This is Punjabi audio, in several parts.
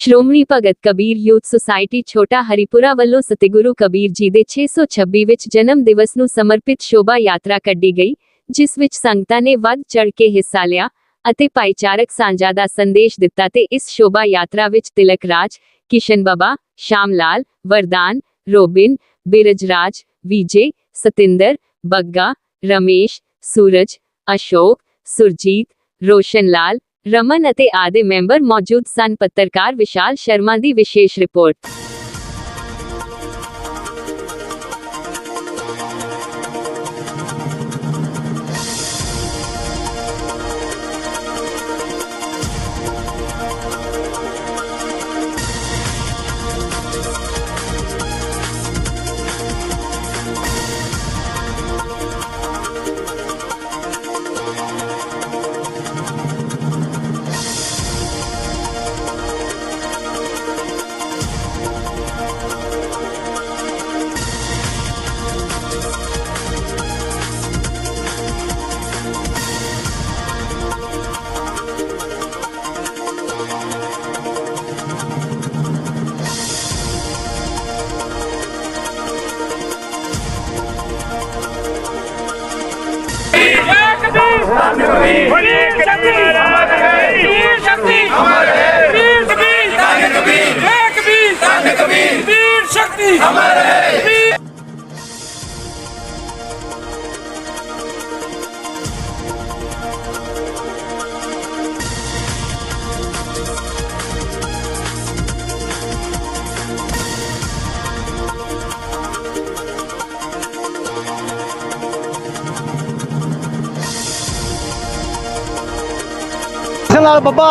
ਸ਼੍ਰੋਮਣੀ ਭਗਤ ਕਬੀਰ ਯੂਥ ਸੁਸਾਇਟੀ ਛੋਟਾ ਹਰੀਪੁਰਾ ਵੱਲੋਂ ਸਤਿਗੁਰੂ ਕਬੀਰ ਜੀ ਦੇ 626 ਵਿੱਚ ਜਨਮ ਦਿਵਸ ਨੂੰ ਸਮਰਪਿਤ ਸ਼ੋਭਾ ਯਾਤਰਾ ਕੱਢੀ ਗਈ, ਜਿਸ ਵਿੱਚ ਸੰਗਤਾਂ ਨੇ ਵੱਧ ਚੜ ਕੇ ਹਿੱਸਾ ਲਿਆ ਅਤੇ ਭਾਈਚਾਰਕ ਸਾਂਝਾ ਦਾ ਸੰਦੇਸ਼ ਦਿੱਤਾ ਤੇ ਇਸ ਸ਼ੋਭਾ ਯਾਤਰਾ ਵਿੱਚ ਤਿਲਕ ਰਾਜ, ਕਿਸ਼ਨ ਬਾਬਾ, ਸ਼ਾਮ ਲਾਲ, ਵਰਦਾਨ, ਰੋਬਿਨ ਬਿਰਜਰਾਜ ਵਿਜੇ, ਸਤਿੰਦਰ, ਬੱਗਾ, ਰਮੇਸ਼, ਸੂਰਜ, ਅਸ਼ੋਕ, ਸੁਰਜੀਤ, ਰੋਸ਼ਨ ਲਾਲ ਰਮਨ ਅਤੇ ਆਦੇ ਮੈਂਬਰ ਮੌਜੂਦ ਸਨ। ਪੱਤਰਕਾਰ ਵਿਸ਼ਾਲ ਸ਼ਰਮਾ ਦੀ ਵਿਸ਼ੇਸ਼ ਰਿਪੋਰਟ। 黙れ ਇਸ ਨਾਲ ਬੱਬਾ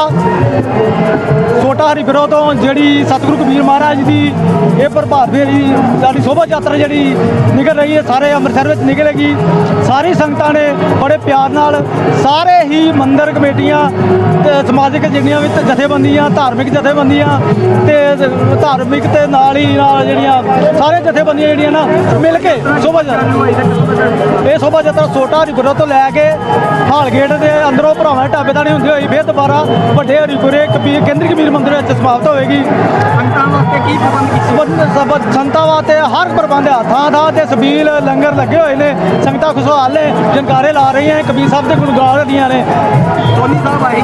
ਛੋਟਾ ਹਰੀ ਹਰੀਪੁਰਾ ਤੋਂ ਜਿਹੜੀ ਸਤਿਗੁਰੂ ਕਬੀਰ ਮਹਾਰਾਜ ਦੀ ਇਹ ਪ੍ਰਭਾਤ ਫੇਰੀ, ਸਾਡੀ ਸ਼ੋਭਾ ਯਾਤਰਾ ਜਿਹੜੀ ਨਿਕਲ ਰਹੀ ਹੈ, ਸਾਰੇ ਅੰਮ੍ਰਿਤਸਰ ਵਿੱਚ ਨਿਕਲੇਗੀ। ਸਾਰੀ ਸੰਗਤਾਂ ਨੇ ਬੜੇ ਪਿਆਰ ਨਾਲ ਸਾਰੇ ਹੀ ਮੰਦਰ ਕਮੇਟੀਆਂ ਤੇ ਸਮਾਜਿਕ ਜਿੰਨੀਆਂ ਵੀ ਜਥੇਬੰਦੀਆਂ, ਧਾਰਮਿਕ ਜਥੇਬੰਦੀਆਂ ਤੇ ਧਾਰਮਿਕ ਤੇ ਨਾਲ ਹੀ ਨਾਲ ਜਿਹੜੀਆਂ ਸਾਰੇ ਜਥੇਬੰਦੀਆਂ ਜਿਹੜੀਆਂ ਨਾ ਮਿਲ ਕੇ ਸ਼ੋਭਾ ਯਾਤਰਾ ਇਹ ਸ਼ੋਭਾ ਯਾਤਰਾ ਛੋਟਾ ਹਰੀ ਹਰੀਪੁਰਾ ਤੋਂ ਲੈ ਕੇ ਹਾਲ ਗੇਟ ਦੇ ਅੰਦਰੋਂ ਭਰਾਵਾਂ ਢਾਬੇ ਦਾਣੀ ਹੁੰਦੀ ਹੋਈ, ਫਿਰ ਦੁਬਾਰਾ ਵੱਡੇ ਹਰੀਪੁਰੇ ਕਬੀਰ ਕੇਂਦਰੀ ਕਬੀਰ ਮੰਦਿਰ ਵਿੱਚ ਸਮਾਪਤ ਹੋਏਗੀ। ਸੰਗਤਾਂ ਵਾਸਤੇ ਕੀ ਪ੍ਰਬੰਧ ਕੀਤੇ ਸਬੰਧ- ਸਬੰਧ- ਸੰਗਤਾਂ ਵਾਸਤੇ ਹਰ ਪ੍ਰਬੰਧ ਆ। ਥਾਂ ਥਾਂ ਤੇ ਸਬੀਲ ਲੰਗਰ ਲੱਗੇ ਹੋਏ ਨੇ। ਸੰਗਤਾਂ ਖੁਸ਼ਹਾਲ ਨੇ ਜਨਕਾਰੇ ਲਾ ਰਹੀਆਂ ਕਬੀਰ ਸਾਹਿਬ ਦੇ ਗੁਣ ਗਾ ਰਹੀਆਂ ਨੇ। ਸੋਨੀ ਸਾਹਿਬ ਆਏ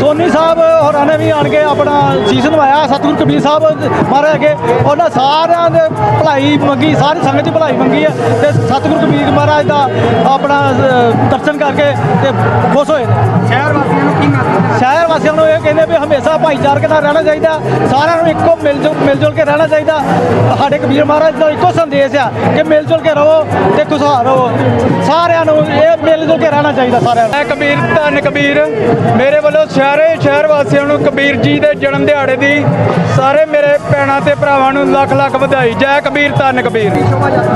ਸੋਨੀ ਸਾਹਿਬ ਹੋਰਾਂ ਨੇ ਵੀ ਆਣ ਕੇ ਆਪਣਾ ਸੀਸ ਨਵਾਇਆ ਸਤਿਗੁਰੂ ਕਬੀਰ ਸਾਹਿਬ ਮਹਾਰਾਜ ਅੱਗੇ ਉਹਨਾਂ ਸਾਰਿਆਂ ਦੇ ਭਲਾਈ ਮੰਗੀ ਸਾਰੀ ਸੰਗਤ ਦੀ ਭਲਾਈ ਮੰਗੀ ਹੈ ਤੇ ਸਤਿਗੁਰੂ ਕਬੀਰ ਮਹਾਰਾਜ ਦਾ ਆਪਣਾ ਦਰਸ਼ਨ ਕਰਕੇ ਤੇ ਖੁਸ਼ ਹੋਏ ਸ਼ਹਿਰ ਵਾਸੀਆਂ ਨੂੰ ਕੀ ਮੈਸੇਜ ਸ਼ਹਿਰ ਵਾਸੀਆਂ ਨੂੰ ਇਹ ਕਹਿੰਦੇ ਵੀ ਹਮੇਸ਼ਾ ਭਾਈਚਾਰਕ ਨਾਲ ਰਹਿਣਾ ਚਾਹੀਦਾ। ਸਾਰਿਆਂ ਨੂੰ ਇੱਕੋ ਮਿਲ ਜੁਲ ਮਿਲ ਜੁਲ ਕੇ ਰਹਿਣਾ ਚਾਹੀਦਾ। ਸਾਡੇ ਕਬੀਰ ਮਹਾਰਾਜ ਦਾ ਇੱਕੋ ਸੰਦੇਸ਼ ਆ ਕਿ ਮਿਲ ਜੁਲ ਕੇ ਰਹੋ ਤੇ ਖੁਸ਼ਹਾਲ ਰਹੋ। ਸਾਰਿਆਂ ਨੂੰ ਇਹ ਮਿਲ ਜੁਲ ਕੇ ਰਹਿਣਾ ਚਾਹੀਦਾ ਸਾਰਿਆਂ ਨੂੰ। ਮੈਂ ਕਬੀਰ ਧੰਨ ਕਬੀਰ। ਮੇਰੇ ਵੱਲੋਂ ਸਾਰੇ ਸ਼ਹਿਰ ਵਾਸੀਆਂ ਨੂੰ ਕਬੀਰ ਜੀ ਦੇ ਜਨਮ ਦਿਹਾੜੇ ਦੀ ਸਾਰੇ ਮੇਰੇ ਭੈਣਾਂ ਤੇ ਭਰਾਵਾਂ ਨੂੰ ਲੱਖ ਲੱਖ ਵਧਾਈ। ਜੈ ਕਬੀਰ ਧੰਨ ਕਬੀਰ।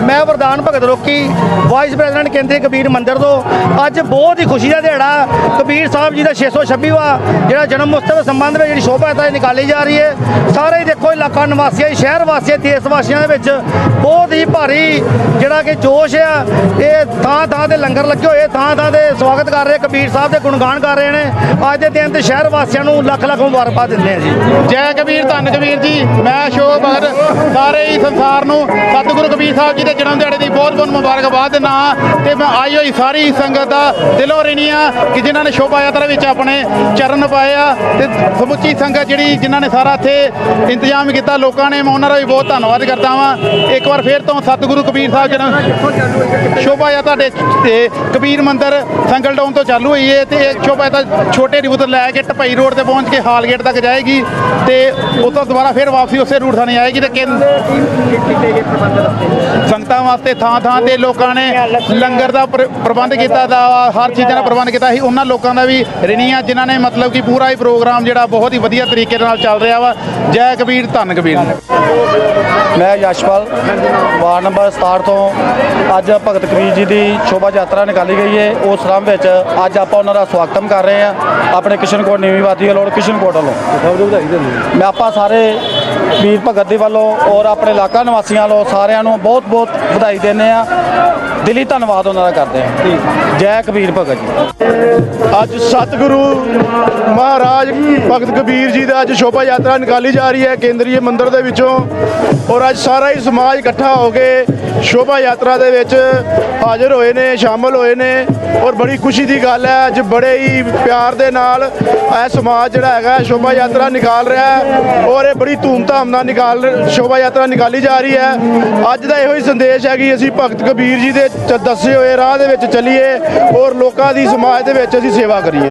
ਮੈਂ ਵਰਦਾਨ ਭਗਤ ਰੋਕੀ ਵਾਈਸ ਪ੍ਰੈਜ਼ੀਡੈਂਟ ਕੇਂਦਰੀ ਕਬੀਰ ਮੰਦਿਰ ਤੋਂ। ਅੱਜ ਬਹੁਤ ਹੀ ਖੁਸ਼ੀ ਦਾ ਦਿਹਾੜਾ। ਕਬੀਰ ਸਾਹਿਬ ਜੀ ਦਾ 626ਵਾਂ ਜਿਹੜਾ ਜਨਮ ਉਤਸਵ ਦੇ ਸੰਬੰਧ ਵਿੱਚ ਜਿਹੜੀ ਸ਼ੋਭਾ ਯਾਤਰਾ ਨਿਕਾਲੀ ਜਾ ਰਹੀ ਹੈ ਸਾਰੇ ਇਲਾਕਾ ਨਿਵਾਸੀਆਂ ਸ਼ਹਿਰ ਵਾਸੀਆਂ ਦੇਸ਼ ਵਾਸੀਆਂ ਦੇ ਵਿੱਚ ਬਹੁਤ ਹੀ ਭਾਰੀ ਜਿਹੜਾ ਕਿ ਜੋਸ਼ ਆ। ਇਹ ਥਾਂ ਥਾਂ ਤੇ ਲੰਗਰ ਲੱਗੇ ਹੋਏ, ਥਾਂ ਥਾਂ ਤੇ ਸਵਾਗਤ ਕਰ ਰਹੇ ਕਬੀਰ ਸਾਹਿਬ ਦੇ ਗੁਣਗਾਨ ਕਰ ਰਹੇ ਨੇ। ਅੱਜ ਦੇ ਦਿਨ ਤੇ ਸ਼ਹਿਰ ਵਾਸੀਆਂ ਨੂੰ ਲੱਖ ਲੱਖ ਮੁਬਾਰਕਾਂ ਦਿੰਦੇ ਆ ਜੀ। ਜੈ ਕਬੀਰ, ਧੰਨ ਕਬੀਰ ਜੀ। ਮੈਂ ਸ਼ੋਭ ਭਗਤ ਸਾਰੇ ਹੀ ਸੰਸਾਰ ਨੂੰ ਸਤਿਗੁਰੂ ਕਬੀਰ ਸਾਹਿਬ ਜੀ ਦੇ ਜਨਮ ਦਿਹਾੜੇ ਦੀ ਬਹੁਤ ਬਹੁਤ ਮੁਬਾਰਕਬਾਦ ਦਿੰਦਾ ਹਾਂ। ਤੇ ਮੈਂ ਆਈ ਹੋਈ ਸਾਰੀ ਸੰਗਤ ਦਾ ਦਿਲੋਂ ਰਿਣੀ ਆ ਕਿ ਜਿਨ੍ਹਾਂ ਨੇ ਸ਼ੋਭਾ ਯਾਤਰਾ ਵਿੱਚ ਆਪਣੇ ਚਰਨ ਪਾਏ ਆ। ਤੇ ਸਮੁੱਚੀ ਸੰਗਤ ਜਿਹੜੀ ਜਿਨ੍ਹਾਂ ਨੇ ਸਾਰਾ ਇੱਥੇ ਇੰਤਜ਼ਾਮ ਕੀਤਾ ਲੋਕਾਂ ਨੇ, ਮੈਂ ਉਹਨਾਂ ਦਾ ਵੀ ਬਹੁਤ ਧੰਨਵਾਦ ਕਰਦਾ ਹਾਂ ਇੱਕ ਵਾਰ ਫੇਰ ਤੋਂ ਸਤਿਗੁਰੂ ਕਬੀਰ ਸਾਹਿਬ ਜਨਮ ਸ਼ੋਭਾ ਯਾਤਰਾ ਦੇ ਕਬੀਰ ਮੰਦਿਰ ਸੰਗਲ ਡਾਊਨ ਤੋਂ ਚਾਲੂ ਹੋਈ ਹੈ ਤੇ ਇਹ ਸ਼ੋਭਾ ਯਾਤਰਾ ਛੋਟੇ ਰੂਟ ਤੋਂ ਲੈ ਕੇ ਟਪਈ ਰੋਡ ਤੇ ਪਹੁੰਚ ਕੇ ਹਾਲ ਗੇਟ ਤੱਕ ਜਾਏਗੀ ਤੇ ਉਤੋਂ ਦੁਬਾਰਾ ਫਿਰ ਵਾਪਸੀ ਉਸੇ ਰੂਟ ਥਾਣੇ ਆਏਗੀ ਤੇ ਸੰਗਤਾਂ ਵਾਸਤੇ ਥਾਂ ਥਾਂ ਤੇ ਲੋਕਾਂ ਨੇ ਲੰਗਰ ਦਾ ਪ੍ਰਬੰਧ ਕੀਤਾ ਦਾ, ਹਰ ਚੀਜ਼ਾਂ ਦਾ ਪ੍ਰਬੰਧ ਕੀਤਾ ਸੀ। ਉਹਨਾਂ ਲੋਕਾਂ ਦਾ ਵੀ ਰਿਣੀਆਂ ਜਿਨ੍ਹਾਂ ਨੇ ਮਤਲਬ ਕਿ ਪੂਰਾ ਹੀ ਪ੍ਰੋਗਰਾਮ ਜਿਹੜਾ ਬਹੁਤ ਹੀ ਵਧੀਆ ਤਰੀਕੇ ਨਾਲ ਚੱਲ ਰਿਹਾ ਵਾ। ਜੈ ਕਬੀਰ ਧੰਨ ਕਬੀਰ। ਮੈਂ ਯਸ਼ਪਾਲ ਵਾਰਡ ਨੰਬਰ 67 ਤੋਂ ਅੱਜ ਭਗਤ ਕਬੀਰ ਜੀ ਦੀ ਸ਼ੋਭਾ ਯਾਤਰਾ ਨਿਕਾਲੀ ਗਈ ਹੈ। ਉਸ ਸ੍ਰਮ ਵਿੱਚ ਅੱਜ ਆਪਾਂ ਉਹਨਾਂ ਦਾ ਸਵਾਗਤਮ ਕਰ ਰਹੇ ਹਾਂ। ਆਪਣੇ ਕਿਸ਼ਨਕੋਟ ਨੀਵੀਂ ਵਾਦੀ ਵੱਲੋਂ ਔਰ ਕਿਸ਼ਨਕੋਟ ਵੱਲੋਂ। ਮੈਂ ਆਪਾਂ ਸਾਰੇ ਵੀਰ ਭਗਤ ਦੇ ਵੱਲੋਂ ਔਰ ਆਪਣੇ ਇਲਾਕਾ ਨਿਵਾਸੀਆਂ ਵੱਲੋਂ ਸਾਰਿਆਂ ਨੂੰ ਬਹੁਤ ਬਹੁਤ ਵਧਾਈ ਦਿੰਦੇ ਆ ਦਿਲੀ ਧੰਨਵਾਦ ਉਹਨਾਂ ਦਾ ਕਰਦੇ ਆ ਜੈ ਕਬੀਰ ਭਗਤ ਜੀ। ਅੱਜ ਸਤਿਗੁਰੂ ਮਹਾਰਾਜ ਭਗਤ ਕਬੀਰ ਜੀ ਦਾ ਅੱਜ ਸ਼ੋਭਾ ਯਾਤਰਾ ਨਿਕਾਲੀ ਜਾ ਰਹੀ ਹੈ ਕੇਂਦਰੀ ਮੰਦਿਰ ਦੇ ਵਿੱਚੋਂ ਔਰ ਅੱਜ ਸਾਰਾ ਹੀ ਸਮਾਜ ਇਕੱਠਾ ਹੋ ਕੇ ਸ਼ੋਭਾ ਯਾਤਰਾ ਦੇ ਵਿੱਚ ਹਾਜ਼ਰ ਹੋਏ ਨੇ ਸ਼ਾਮਲ ਹੋਏ ਨੇ ਔਰ ਬੜੀ ਖੁਸ਼ੀ ਦੀ ਗੱਲ ਹੈ ਅੱਜ ਬੜੇ ਹੀ ਪਿਆਰ ਦੇ ਨਾਲ ਇਹ ਸਮਾਜ ਜਿਹੜਾ ਹੈਗਾ ਸ਼ੋਭਾ ਯਾਤਰਾ ਨਿਕਾਲ ਰਿਹਾ ਹੈ ਔਰ ਇਹ ਬੜੀ ਧੂਮਧਾਮ ਨਾਲ ਨਿਕਾਲ, ਸ਼ੋਭਾ ਯਾਤਰਾ ਨਿਕਾਲੀ ਜਾ ਰਹੀ ਹੈ। ਅੱਜ ਦਾ ਇਹੋ ਹੀ ਸੰਦੇਸ਼ ਹੈ ਕਿ ਅਸੀਂ ਭਗਤ ਕਬੀਰ ਜੀ ਦੇ ਦੱਸੇ ਹੋਏ ਰਾਹ ਦੇ ਵਿੱਚ ਚੱਲੀਏ ਔਰ ਲੋਕਾਂ ਦੀ ਸਮਾਜ ਦੇ ਵਿੱਚ ਅਸੀਂ ਸੇਵਾ ਕਰੀਏ।